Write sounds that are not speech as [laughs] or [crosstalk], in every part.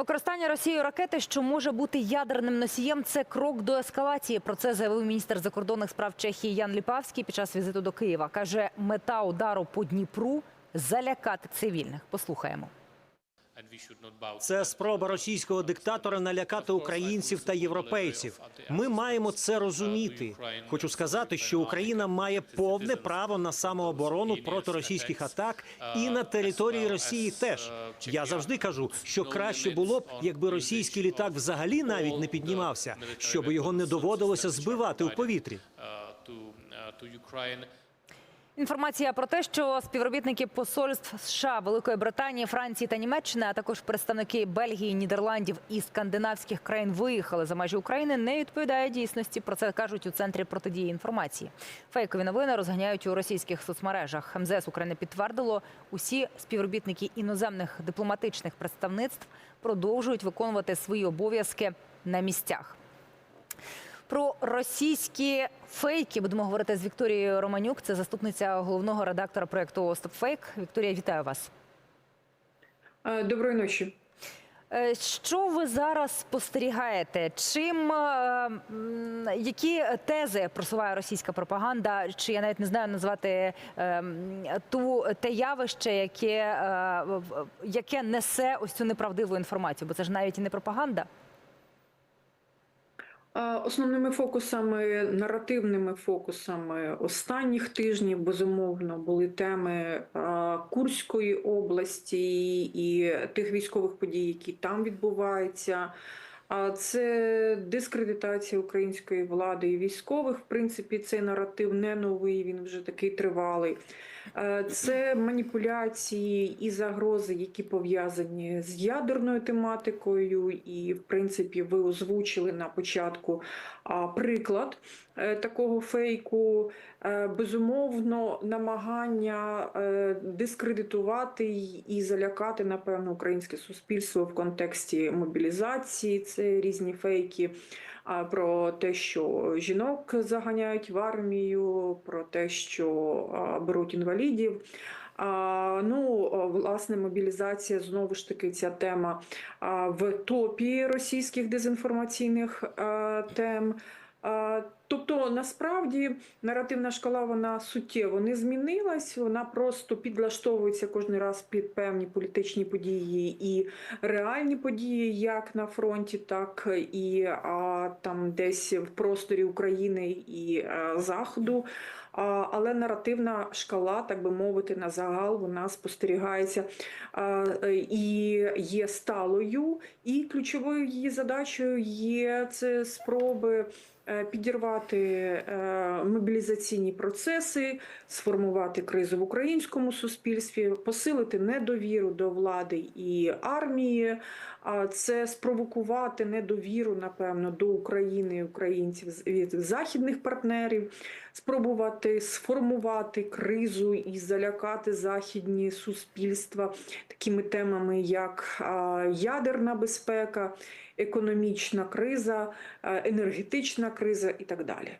Використання Росією ракети, що може бути ядерним носієм, це крок до ескалації. Про це заявив міністр закордонних справ Чехії Ян Ліпавський під час візиту до Києва. каже, мета удару по Дніпру залякати цивільних. Послухаємо. Це спроба російського диктатора налякати українців та європейців. Ми маємо це розуміти. Хочу сказати, що Україна має повне право на самооборону проти російських атак і на території Росії теж. Я завжди кажу, що краще було б, якби російський літак взагалі навіть не піднімався, щоб його не доводилося збивати у повітрі. Інформація про те, що співробітники посольств США, Великої Британії, Франції та Німеччини, а також представники Бельгії, Нідерландів і скандинавських країн виїхали за межі України, не відповідає дійсності. Про це кажуть у центрі протидії інформації. Фейкові новини розганяють у російських соцмережах. МЗС України підтвердило, усі співробітники іноземних дипломатичних представництв продовжують виконувати свої обов'язки на місцях. Про російські фейки будемо говорити з Вікторією Романюк. Це заступниця головного редактора проєкту «Стопфейк». Вікторія, вітаю вас. Е, Доброї ночі. Е, Що ви зараз спостерігаєте? Чим е, які тези просуває російська пропаганда? Чи я навіть не знаю назвати ту те явище, яке, яке несе ось цю неправдиву інформацію? Бо це ж навіть і не пропаганда. Основними фокусами, наративними фокусами останніх тижнів безумовно були теми Курської області і тих військових подій, які там відбуваються. А це дискредитація української влади і військових. В принципі, цей наратив не новий, він вже такий тривалий. Е, Це маніпуляції і загрози, які пов'язані з ядерною тематикою. І, в принципі, ви озвучили на початку приклад е, такого фейку. Е, Безумовно, намагання дискредитувати і залякати, напевно, українське суспільство в контексті мобілізації. Це різні фейки про те, що жінок заганяють в армію, про те, що беруть інвалідів. Ну, власне, мобілізація знову ж таки ця тема в топі російських дезінформаційних тем. Тобто, насправді наративна шкала вона суттєво не змінилась, вона просто підлаштовується кожен раз під певні політичні події і реальні події, як на фронті, так і а, там десь в просторі України і а, Заходу. А, але наративна шкала, так би мовити, на загал вона спостерігається а, і є сталою, і ключовою її задачею є це спроби е, підірвати е, мобілізаційні процеси, сформувати кризу в українському суспільстві, посилити недовіру до влади і армії. Це спровокувати недовіру, напевно, до України українців від західних партнерів, спробувати сформувати кризу і залякати західні суспільства такими темами, як ядерна безпека, економічна криза, е, енергетична криза і так далі.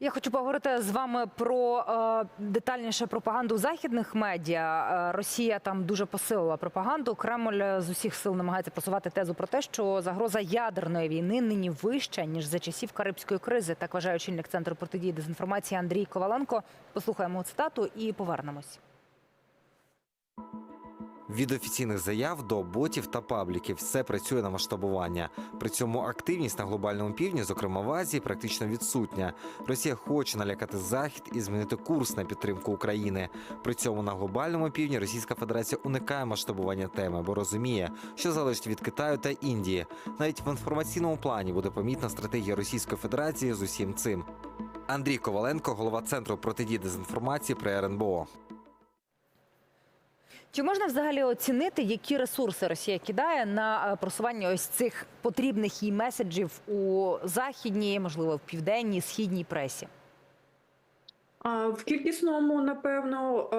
Я хочу поговорити з вами про е, детальніше пропаганду західних медіа. Е, Росія там дуже посилила пропаганду. Кремль з усіх сил намагається просувати тезу про те, що загроза ядерної війни нині вища ніж за часів Карибської кризи. Так вважає очільник центру протидії дезінформації Андрій Коваленко. Послухаємо цитату і повернемось. Від офіційних заяв до ботів та пабліків все працює на масштабування. При цьому активність на глобальному півдні, зокрема в Азії, практично відсутня. Росія хоче налякати захід і змінити курс на підтримку України. При цьому на глобальному півдні Російська Федерація уникає масштабування теми, бо розуміє, що залежить від Китаю та Індії. Навіть в інформаційному плані буде помітна стратегія Російської Федерації з усім цим. Андрій Коваленко, голова центру протидії дезінформації при РНБО. Чи можна взагалі оцінити, які ресурси Росія кидає на е, просування ось цих потрібних їй меседжів у західній, можливо, в південній, східній пресі? В кількісному, напевно,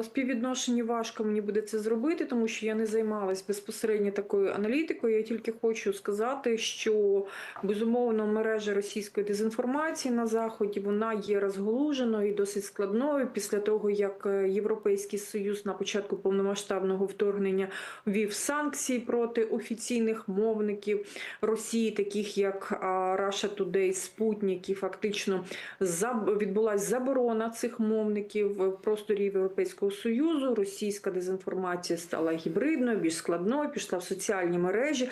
е, співвідношенні важко мені буде це зробити, тому що я не займалась безпосередньо такою аналітикою. Я тільки хочу сказати, що безумовно мережа російської дезінформації на заході вона є розголуженою і досить складною після того, як е, Європейський Союз на початку повномасштабного вторгнення ввів санкції проти офіційних мовників Росії, таких як Russia Today, Спутник, і фактично відбулася заборона цих мовників в просторі Європейського Союзу. Російська дезінформація стала гібридною, більш складною, пішла в соціальні мережі,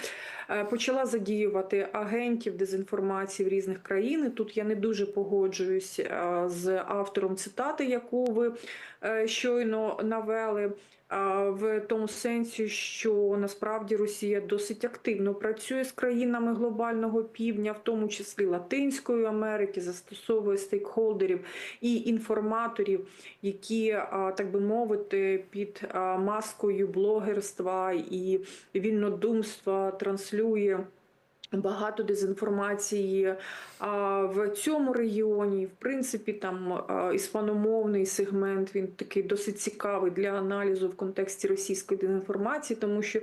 е, почала задіювати агентів дезінформації в різних країн. І Тут я не дуже погоджуюсь е, з автором цитати, яку ви е, щойно навели. В тому сенсі, що насправді Росія досить активно працює з країнами глобального півдня, в тому числі Латинської Америки, застосовує стейкхолдерів і інформаторів, які, так би мовити, під маскою блогерства і вільнодумства транслює. Багато дезінформації в цьому регіоні. В принципі, там іспаномовний сегмент він такий досить цікавий для аналізу в контексті російської дезінформації, тому що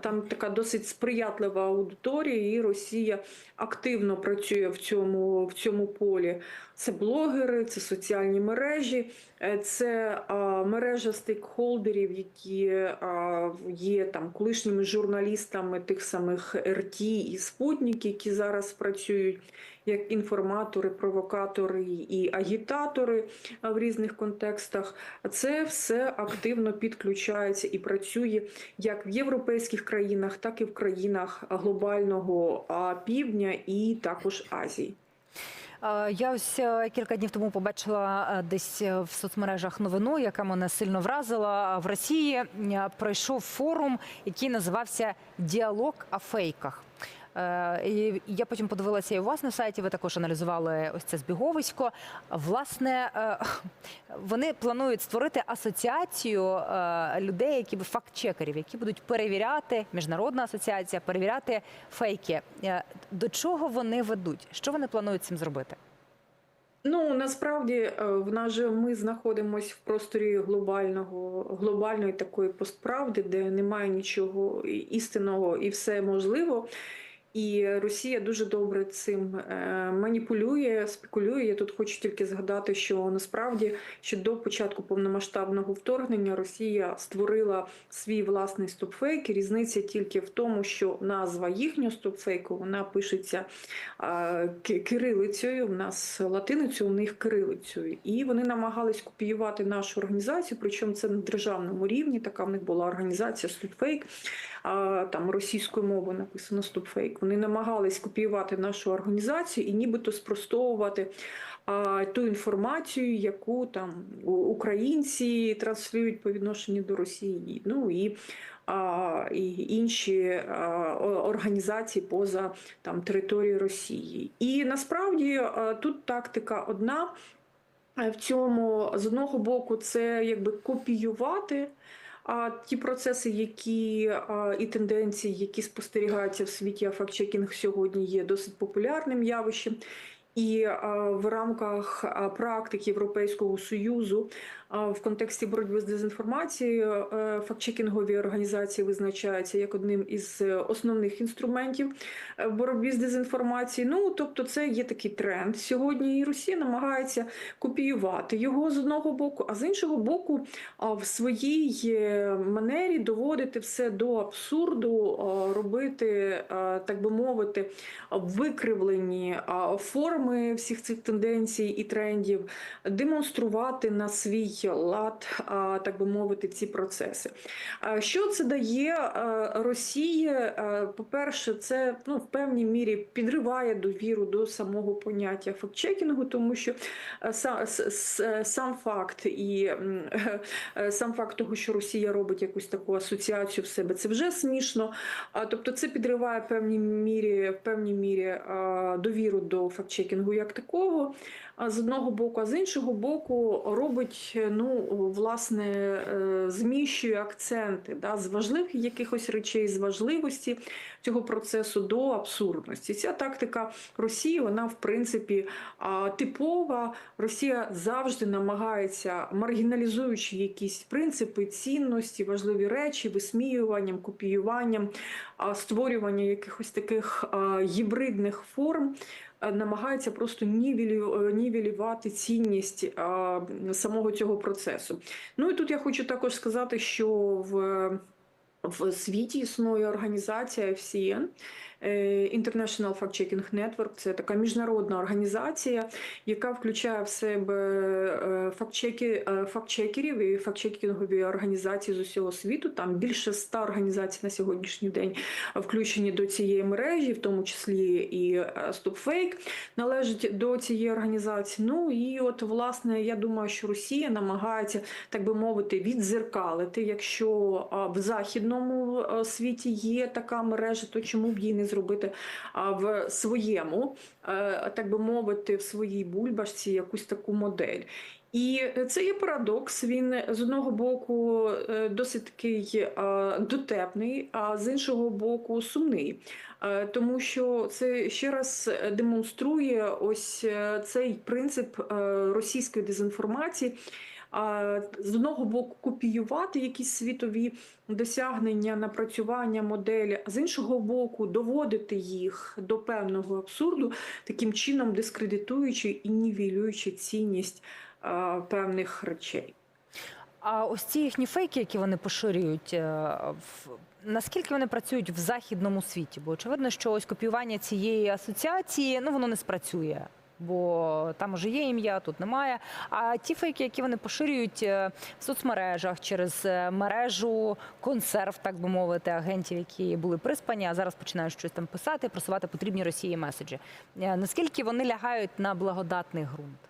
там така досить сприятлива аудиторія, і Росія активно працює в цьому, в цьому полі. Це блогери, це соціальні мережі, е, це мережа стейкхолдерів, які є там колишніми журналістами тих самих РТ і Спутник, які зараз працюють як інформатори, провокатори і агітатори в різних контекстах. Це все активно підключається і працює як в європейських країнах, так і в країнах глобального півдня і також Азії. Я ось е, кілька днів тому побачила е, десь е, в соцмережах новину, яка мене сильно вразила. В Росії пройшов форум, який називався Діалог о фейках. Е, І я потім подивилася і у вас на сайті. Ви також аналізували ось це збіговисько. Власне, е, [laughs] вони планують створити асоціацію е, людей, які б факт-чекерів, які будуть перевіряти міжнародна асоціація, перевіряти фейки. До чого вони ведуть? Що вони планують цим зробити? Ну насправді в нас же ми знаходимося в просторі глобального глобальної такої постправди, де немає нічого істинного і все можливо. І Росія дуже добре цим е, маніпулює, спекулює. Я тут хочу тільки згадати, що насправді ще до початку повномасштабного вторгнення Росія створила свій власний стопфейк. І Різниця тільки в тому, що назва їхнього стопфейку вона пишеться кирилицею. В нас латиницею, у них кирилицею. І вони намагались копіювати нашу організацію, причому це на державному рівні. Така в них була організація Стопфейк. Там російською мовою написано Стопфейк. Вони намагались копіювати нашу організацію і нібито спростовувати а, ту інформацію, яку там українці транслюють по відношенню до Росії. Ну і і інші організації поза там територією Росії. І насправді тут тактика одна. В цьому з одного боку це якби копіювати а, ті процеси, які і тенденції, які спостерігаються в світі, фактчекінг сьогодні є досить популярним явищем. І в рамках практик Європейського союзу в контексті боротьби з дезінформацією е, фактчекінгові організації визначаються як одним із е, основних інструментів е, в боротьбі з дезінформацією. Ну тобто, це є такий тренд сьогодні. І Росія намагається копіювати його з одного боку, а з іншого боку, в своїй е, манері доводити все до абсурду, робити, так би мовити, викривлені а, форми всіх цих тенденцій і трендів, демонструвати на свій лад, так би мовити, ці процеси. Що це дає Росії? По-перше, це ну, в певній мірі підриває довіру до самого поняття фактчекінгу, тому що е, са- с- с- сам факт і [laughs] сам факт того, що Росія робить якусь таку асоціацію в себе, це вже смішно. Тобто це підриває в певній мірі, в певній мірі довіру до фактчекінгу фактчекінгу як такого. З одного боку, а з іншого боку, робить ну власне е, зміщує акценти да, з важливих якихось речей, з важливості цього процесу до абсурдності. Ця тактика Росії, вона в принципі типова. Росія завжди намагається, маргіналізуючи якісь принципи, цінності, важливі речі, висміюванням, копіюванням, створювання якихось таких гібридних форм. А, Намагається просто е, нівелювати цінність самого цього процесу. Ну і тут я хочу також сказати, що в в світі існує організація FCN, е, International Fact Checking Network. Це така міжнародна організація, яка включає в себе е, фактчеки, е, фактчекерів і фактчекінгові організації з усього світу. Там більше ста організацій на сьогоднішній день включені до цієї мережі, в тому числі і е, StopFake належить до цієї організації. Ну і от власне я думаю, що Росія намагається так би мовити, відзеркалити. Якщо в західному світі є така мережа, то чому б її не зробити в своєму, е, так би мовити, в своїй бульбашці якусь таку модель. І це є парадокс. Він з одного боку е, досить такий е, дотепний, а з іншого боку сумний. Тому що це ще раз демонструє ось цей принцип російської дезінформації. З одного боку копіювати якісь світові досягнення, напрацювання моделі, а з іншого боку, доводити їх до певного абсурду, таким чином дискредитуючи і нівелюючи цінність певних речей. А ось ці їхні фейки, які вони поширюють, е, наскільки вони працюють в західному світі? Бо очевидно, що ось копіювання цієї асоціації ну воно не спрацює. Бо там вже є ім'я, тут немає. А ті фейки, які вони поширюють е, в соцмережах через е, мережу консерв, так би мовити, агентів, які були приспані, а зараз починають щось там писати, просувати потрібні Росії меседжі. Е, Наскільки вони лягають на благодатний ґрунт?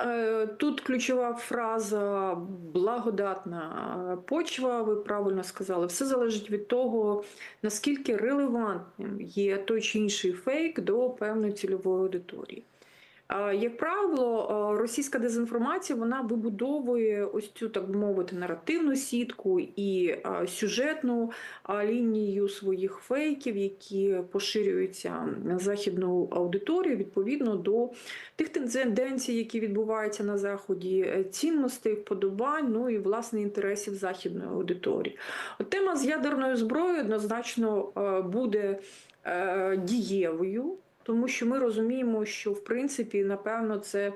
Е, Тут ключова фраза благодатна почва. Ви правильно сказали. Все залежить від того, наскільки релевантним є той чи інший фейк до певної цільової аудиторії. Як правило, російська дезінформація вона вибудовує ось цю, так би мовити, наративну сітку і сюжетну лінію своїх фейків, які поширюються на західну аудиторію відповідно до тих тенденцій, які відбуваються на заході, е, цінностей, вподобань, ну і власне інтересів західної аудиторії. От тема з ядерною зброєю однозначно е, буде е, дієвою. Тому що ми розуміємо, що в принципі, напевно, це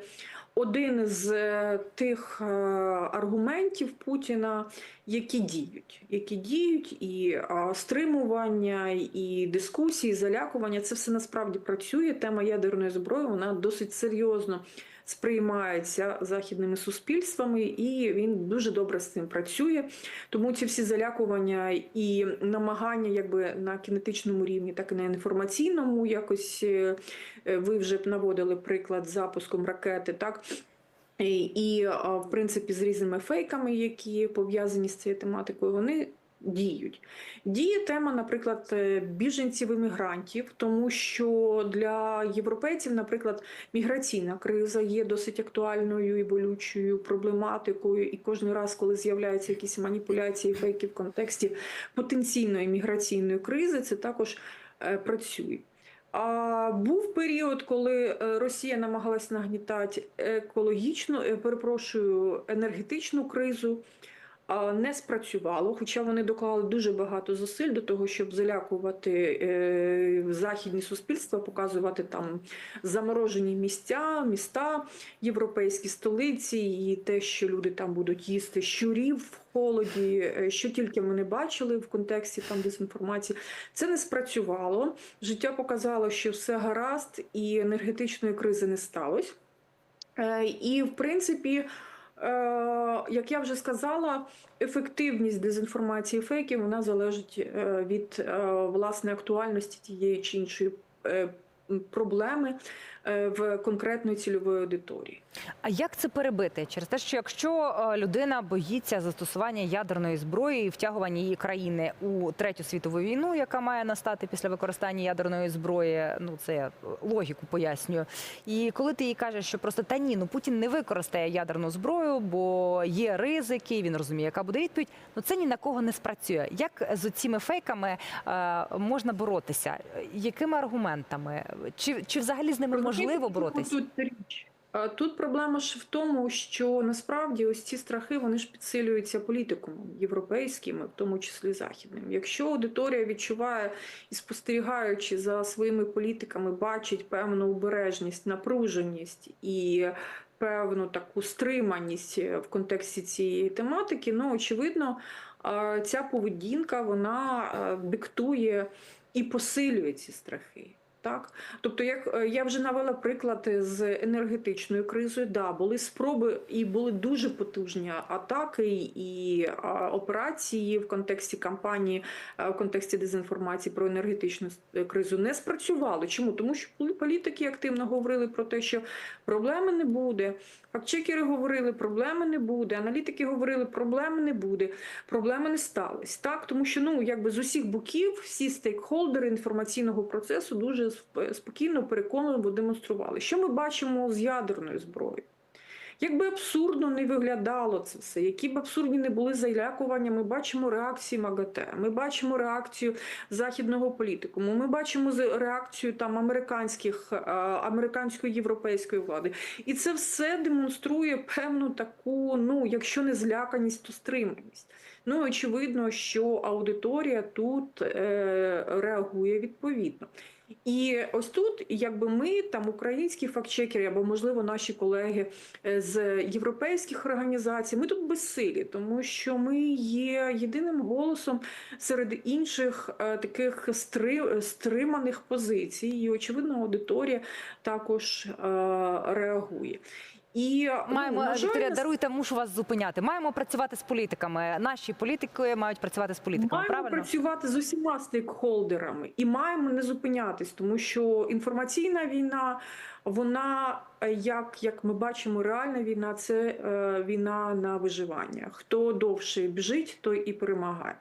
один з е, тих е, аргументів Путіна, які діють, які діють, і стримування, і дискусії, і залякування це все насправді працює. Тема ядерної зброї вона досить серйозно сприймається західними суспільствами, і він дуже добре з цим працює. Тому ці всі залякування і намагання, якби на кінетичному рівні, так і на інформаційному, якось е, е, ви вже наводили приклад з запуском ракети, так. І в принципі з різними фейками, які пов'язані з цією тематикою, вони діють. Діє тема, наприклад, е, біженців іммігрантів, тому що для європейців, наприклад, міграційна криза є досить актуальною і болючою проблематикою. І кожен раз, коли з'являються якісь маніпуляції, фейки в контексті потенційної міграційної кризи, це також е, працює. А був період, коли е, Росія намагалась нагнітати екологічну, перепрошую, енергетичну кризу. Не спрацювало, хоча вони доклали дуже багато зусиль до того, щоб залякувати е, західні суспільства, показувати там заморожені місця, міста, європейські столиці, і те, що люди там будуть їсти щурів в холоді, е, що тільки ми не бачили в контексті там дезінформації. Це не спрацювало. Життя показало, що все гаразд, і енергетичної кризи не сталося. Е, І в принципі. Е, Як я вже сказала, ефективність дезінформації фейків вона залежить е, від е, власне актуальності тієї чи іншої проблеми в конкретної цільової аудиторії. А як це перебити? Через те, що якщо е, людина боїться застосування ядерної зброї і втягування її країни у третю світову війну, яка має настати після використання ядерної зброї, ну це я логіку пояснюю. І коли ти їй кажеш, що просто та ні, ну Путін не використає ядерну зброю, бо є ризики, він розуміє, яка буде відповідь. Ну це ні на кого не спрацює. Як з цими фейками е, можна боротися? Якими аргументами? Чи, чи взагалі з ними можливо боротися? Тут річ. Тут проблема ж в тому, що насправді ось ці страхи вони ж підсилюються політикумом європейським, в тому числі західним. Якщо аудиторія відчуває і спостерігаючи за своїми політиками, бачить певну обережність, напруженість і певну таку стриманість в контексті цієї тематики, ну очевидно, ця поведінка вона е, диктує і посилює ці страхи. Так, тобто, як е, я вже навела приклад з енергетичною кризою, да, були спроби і були дуже потужні атаки і операції в контексті кампанії, е, в контексті дезінформації про енергетичну кризу не спрацювали. Чому? Тому що політики активно говорили про те, що проблеми не буде. Фактчекери говорили, проблеми не буде. Аналітики говорили, проблеми не буде, проблеми не стались. Так, тому що ну якби з усіх боків всі стейкхолдери інформаційного процесу дуже спокійно, переконливо демонстрували, що ми бачимо з ядерною зброєю. Як би абсурдно не виглядало це все, які б абсурдні не були залякування, ми бачимо реакції МАГАТЕ, ми бачимо реакцію західного політикуму, ми бачимо реакцію там американських, е, американської європейської влади. І це все демонструє певну таку, ну якщо не зляканість, то стриманість. Ну очевидно, що аудиторія тут е, реагує відповідно. І ось тут, якби ми, там українські фактчекери, або можливо наші колеги е, з європейських організацій, ми тут безсилі, тому що ми є єдиним голосом серед інших е, таких стриманих позицій, і очевидно, аудиторія також е, реагує. І Маємо ну, на жаль, Вікторія, даруйте, мушу вас зупиняти. Маємо працювати з політиками. Наші політики мають працювати з політиками. Маємо правильно працювати з усіма стейкхолдерами і маємо не зупинятись, тому що інформаційна війна, вона е, як, як ми бачимо, реальна війна це е, війна на виживання. Хто довше біжить, той і перемагає.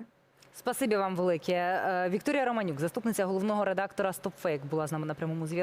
Спасибі вам велике. Е, Вікторія Романюк, заступниця головного редактора StopFake, була з нами на прямому зв'язку.